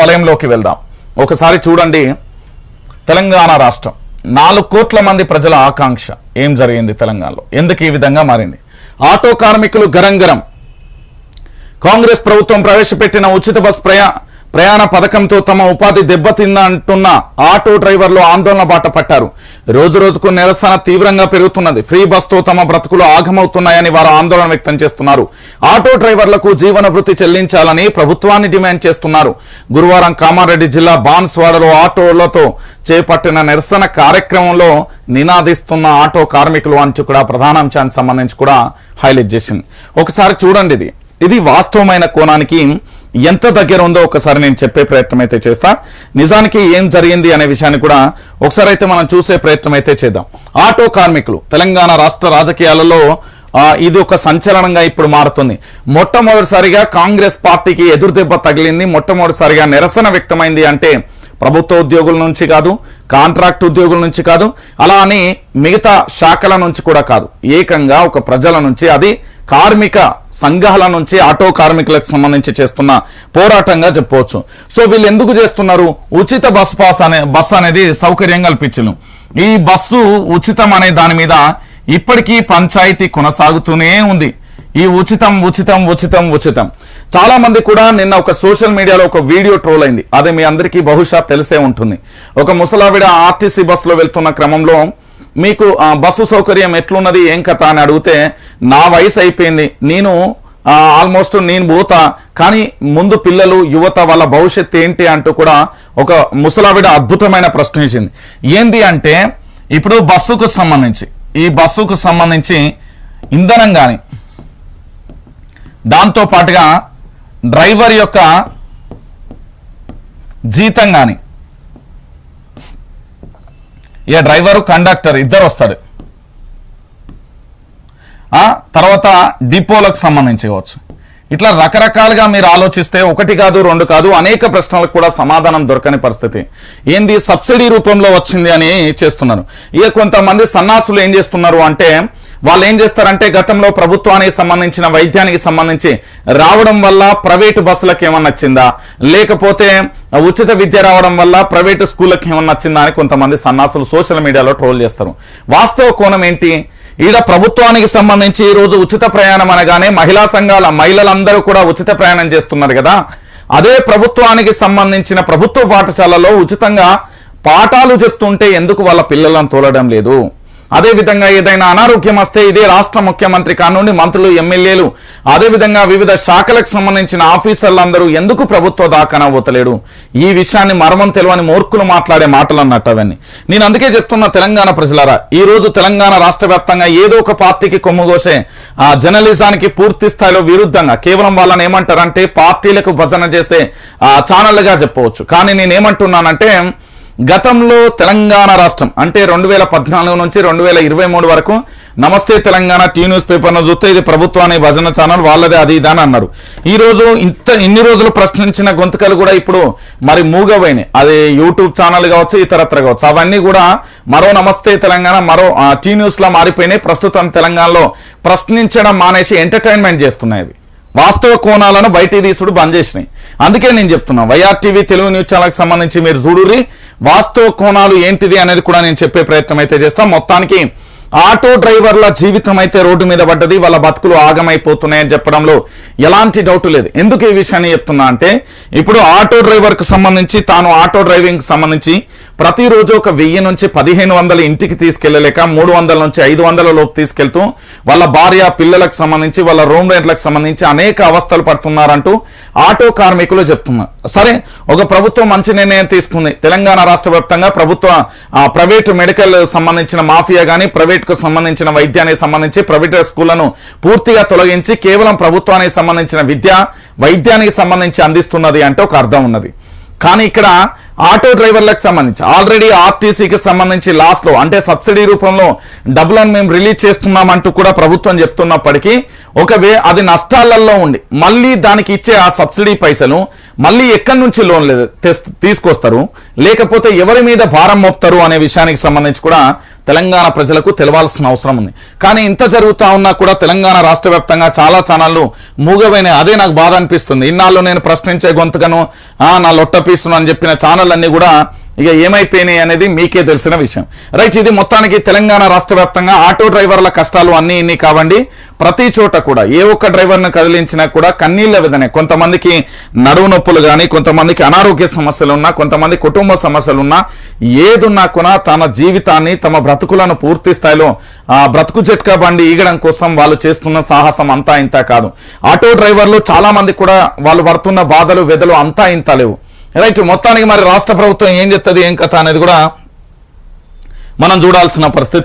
వలయంలోకి వెళ్దాం. ఒకసారి చూడండి. తెలంగాణ రాష్ట్రం. నాలుగు కోట్ల మంది ప్రజల ఆకాంక్ష. ఏం జరిగింది తెలంగాణలో? ఎందుకు ఈ విధంగా మారింది? ఆటో కార్మికులు గరం గరం కాంగ్రెస్ ప్రభుత్వం ప్రవేశపెట్టిన ఉచిత బస్ ప్రయా ప్రయాణ పథకంతో తమ ఉపాధి దెబ్బతిందంటున్న ఆటో డ్రైవర్లు ఆందోళన బాట పట్టారు. రోజు రోజుకు నిరసన తీవ్రంగా పెరుగుతున్నది. ఫ్రీ బస్తో తమ బ్రతుకులు ఆగమవుతున్నాయని వారు ఆందోళన వ్యక్తం చేస్తున్నారు. ఆటో డ్రైవర్లకు జీవనభృతి చెల్లించాలని ప్రభుత్వాన్ని డిమాండ్ చేస్తున్నారు. గురువారం కామారెడ్డి జిల్లా బాన్స్వాడలో ఆటోలతో చేపట్టిన నిరసన కార్యక్రమంలో నినాదిస్తున్న ఆటో కార్మికులు అంచు కూడా ప్రధాన అంశానికి సంబంధించి కూడా హైలైట్ చేసింది. ఒకసారి చూడండి ఇది. ఇది వాస్తవమైన కోణానికి ఎంత దగ్గర ఉందో ఒకసారి నేను చెప్పే ప్రయత్నం అయితే చేస్తా. నిజానికి ఏం జరిగింది అనే విషయాన్ని కూడా ఒకసారి అయితే మనం చూసే ప్రయత్నం అయితే చేద్దాం. ఆటో కార్మికులు తెలంగాణ రాష్ట్ర రాజకీయాలలో ఇది ఒక సంచలనంగా ఇప్పుడు మారుతుంది. మొట్టమొదటిసారిగా కాంగ్రెస్ పార్టీకి ఎదురుదెబ్బ తగిలింది మొట్టమొదటిసారిగా నిరసన వ్యక్తమైంది అంటే ప్రభుత్వ ఉద్యోగుల నుంచి కాదు కాంట్రాక్ట్ ఉద్యోగుల నుంచి కాదు అలా అని మిగతా శాఖల నుంచి కూడా కాదు. ఏకంగా ఒక ప్రజల నుంచి అది కార్మిక సంఘాల నుంచి ఆటో కార్మికులకు సంబంధించి చేస్తున్న పోరాటంగా చెప్పవచ్చు సో వీళ్ళు ఎందుకు చేస్తున్నారు? ఉచిత బస్ పాస్ అనే బస్ అనేది సౌకర్యం కల్పించను. ఈ బస్సు ఉచితం అనే దాని మీద ఇప్పటికీ పంచాయతీ కొనసాగుతూనే ఉంది. ఈ ఉచితం ఉచితం ఉచితం ఉచితం. చాలా మంది కూడా నిన్న ఒక సోషల్ మీడియాలో ఒక వీడియో ట్రోల్ అయింది. అది మీ అందరికీ బహుశా తెలిసే ఉంటుంది. ఒక ముసలావిడ ఆర్టీసీ బస్సులో వెళ్తున్న క్రమంలో మీకు ఆ, బస్సు సౌకర్యం ఎట్లున్నది ఏం కథ అని అడిగితే నా వయసు అయిపోయింది నేను ఆల్మోస్ట్ నేను పోతా కానీ ముందు పిల్లలు యువత వాళ్ళ భవిష్యత్తు ఏంటి అంటూ కూడా ఒక ముసలావిడ అద్భుతమైన ప్రశ్న ఏంది అంటే ఇప్పుడు బస్సుకు సంబంధించి ఈ బస్సుకు సంబంధించి ఇంధనం కానీ దాంతో పాటుగా డ్రైవర్ యొక్క జీతం కానీ ఇక డ్రైవరు కండక్టర్ ఇద్దరు వస్తాడు తర్వాత డిపోలకు సంబంధించి కావచ్చు. ఇట్లా రకరకాలుగా మీరు ఆలోచిస్తే ఒకటి కాదు రెండు కాదు అనేక ప్రశ్నలకు కూడా సమాధానం దొరకని పరిస్థితి. ఏంది సబ్సిడీ రూపంలో వచ్చింది అని చేస్తున్నారు. ఇక కొంతమంది సన్నాసులు ఏం చేస్తున్నారు అంటే వాళ్ళు ఏం చేస్తారంటే గతంలో ప్రభుత్వానికి సంబంధించిన వైద్యానికి సంబంధించి రావడం వల్ల ప్రైవేటు బస్సులకు ఏమన్నా వచ్చిందా లేకపోతే ఉచిత విద్య రావడం వల్ల ప్రైవేటు స్కూళ్ళకి ఏమన్నా వచ్చిందా అని కొంతమంది సన్నాసులు సోషల్ మీడియాలో ట్రోల్ చేస్తారు. వాస్తవ కోణం ఏంటి? ఈడ ప్రభుత్వానికి సంబంధించి ఈరోజు ఉచిత ప్రయాణం అనగానే మహిళా సంఘాల మహిళలందరూ కూడా ఉచిత ప్రయాణం చేస్తున్నారు కదా? అదే ప్రభుత్వానికి సంబంధించిన ప్రభుత్వ పాఠశాలలో ఉచితంగా పాఠాలు చెప్తుంటే ఎందుకు వాళ్ళ పిల్లలను తోలడం లేదు? అదే విధంగా ఏదైనా అనారోగ్యం వస్తే ఇదే రాష్ట్ర ముఖ్యమంత్రి కానుండి మంత్రులు ఎమ్మెల్యేలు. అదే విధంగా వివిధ శాఖలకు సంబంధించిన ఆఫీసర్లందరూ ఎందుకు ప్రభుత్వ దాకా పోతలేడు ఈ విషయాన్ని మర్మం తెలియని మూర్ఖులు మాట్లాడే మాటలు అన్నట్టు అవన్నీ. నేను అందుకే చెప్తున్న తెలంగాణ ప్రజలారా ఈ రోజు తెలంగాణ రాష్ట్ర వ్యాప్తంగా ఏదో ఒక పార్టీకి కొమ్ముగోసే ఆ జర్నలిజానికి పూర్తి స్థాయిలో విరుద్ధంగా కేవలం వాళ్ళని ఏమంటారంటే పార్టీలకు భజన చేసే ఆ ఛానళ్ళుగా చెప్పవచ్చు. కానీ నేనేమంటున్నానంటే గతంలో తెలంగాణ రాష్ట్రం అంటే రెండు వేల పద్నాలుగు నుంచి రెండు వేల ఇరవై మూడు వరకు నమస్తే తెలంగాణ టీ న్యూస్ పేపర్ను చూస్తే ఇది ప్రభుత్వాన్ని భజన ఛానల్ వాళ్ళదే అది ఇదని అన్నారు. ఈ రోజు ఇంత ఇన్ని రోజులు ప్రశ్నించిన గొంతుకలు కూడా ఇప్పుడు మరి మూగపోయినాయి అది యూట్యూబ్ ఛానల్ కావచ్చు ఇతరత్ర కావచ్చు. అవన్నీ కూడా మరో నమస్తే తెలంగాణ మరో ఆ, టీ న్యూస్లో మారిపోయినాయి. ప్రస్తుతం తెలంగాణలో ప్రశ్నించడం మానేసి ఎంటర్టైన్మెంట్ చేస్తున్నాయి అవి. వాస్తవ కోణాలను బయటికి తీసుడు బంద్ చేసినాయి. అందుకే నేను చెప్తున్నా వైఆర్ టీవీ తెలుగు న్యూస్ ఛానల్కి సంబంధించి మీరు చూడుర్రి. వాస్తవ కోణాలు ఏంటిది అనేది కూడా నేను చెప్పే ప్రయత్నం అయితే చేస్తాం. మొత్తానికి ఆటో డ్రైవర్ల జీవితం అయితే రోడ్డు మీద పడ్డది వాళ్ళ బతుకులు ఆగమైపోతున్నాయని చెప్పడంలో ఎలాంటి డౌట్ లేదు. ఎందుకు ఈ విషయాన్ని చెప్తున్నా అంటే ఇప్పుడు ఆటో డ్రైవర్కు సంబంధించి తాను ఆటో డ్రైవింగ్ సంబంధించి ప్రతిరోజు ఒక వెయ్యి నుంచి పదిహేను వందల ఇంటికి తీసుకెళ్ళలేక మూడు వందల నుంచి ఐదు వందల లోపు తీసుకెళ్తూ వాళ్ళ భార్య పిల్లలకు సంబంధించి వాళ్ళ రూమ్ రెంట్లకు సంబంధించి అనేక అవస్థలు పడుతున్నారంటూ ఆటో కార్మికులు చెప్తున్నారు. సరే ఒక ప్రభుత్వం మంచి నిర్ణయం తీసుకుంది. తెలంగాణ రాష్ట్ర వ్యాప్తంగా ప్రభుత్వ ఆ, ప్రైవేటు మెడికల్ సంబంధించిన మాఫియా కానీ ప్రైవేట్కు సంబంధించిన వైద్యానికి సంబంధించి ప్రైవేట్ స్కూళ్ళను పూర్తిగా తొలగించి కేవలం ప్రభుత్వానికి సంబంధించిన విద్య వైద్యానికి సంబంధించి అందిస్తున్నది అంటే ఒక అర్థం ఉన్నది. కానీ ఇక్కడ ఆటో డ్రైవర్లకు సంబంధించి ఆల్రెడీ ఆర్టీసీకి సంబంధించి లాస్ట్లో అంటే సబ్సిడీ రూపంలో డబ్బులను మేము రిలీజ్ చేస్తున్నామంటూ కూడా ప్రభుత్వం చెప్తున్నప్పటికీ ఒకవే అది నష్టాలలో ఉండి మళ్ళీ దానికి ఇచ్చే ఆ సబ్సిడీ పైసలు మళ్ళీ ఎక్కడి నుంచి లోన్ తీసుకొస్తారు? లేకపోతే ఎవరి మీద భారం మోపుతారు అనే విషయానికి సంబంధించి కూడా తెలంగాణ ప్రజలకు తెలవాల్సిన అవసరం ఉంది. కానీ ఇంత జరుగుతూ ఉన్నా కూడా తెలంగాణ రాష్ట్ర వ్యాప్తంగా చాలా ఛానళ్ళు మూగవైన అదే నాకు బాధ అనిపిస్తుంది. ఇన్నాళ్ళు నేను ప్రశ్నించే గొంతుకను నా లొట్ట పీసును అని చెప్పిన ఛానల్ కూడా ఇక ఏమైపోయినాయి అనేది మీకే తెలిసిన విషయం. రైట్ ఇది మొత్తానికి తెలంగాణ రాష్ట్ర వ్యాప్తంగా ఆటో డ్రైవర్ల కష్టాలు అన్ని ఇన్ని కావండి. ప్రతి చోట కూడా ఏ ఒక్క డ్రైవర్ను కదిలించినా కూడా కన్నీళ్ళ విధనే కొంతమందికి నడువు నొప్పులు కానీ కొంతమందికి అనారోగ్య సమస్యలు ఉన్నా కొంతమంది కుటుంబ సమస్యలు ఉన్నా ఏదున్నా కూడా తన జీవితాన్ని తమ బ్రతుకులను పూర్తి స్థాయిలో ఆ బ్రతుకు జట్కా బండి ఈగడం కోసం వాళ్ళు చేస్తున్న సాహసం అంతా ఇంత కాదు. ఆటో డ్రైవర్లు చాలా మంది కూడా వాళ్ళు పడుతున్న బాధలు వెదలు అంతా ఇంత లేవు. రైట్ మొత్తానికి మరి రాష్ట్ర ప్రభుత్వం ఏం చెప్తుంది ఏం కథ అనేది కూడా మనం చూడాల్సిన పరిస్థితి.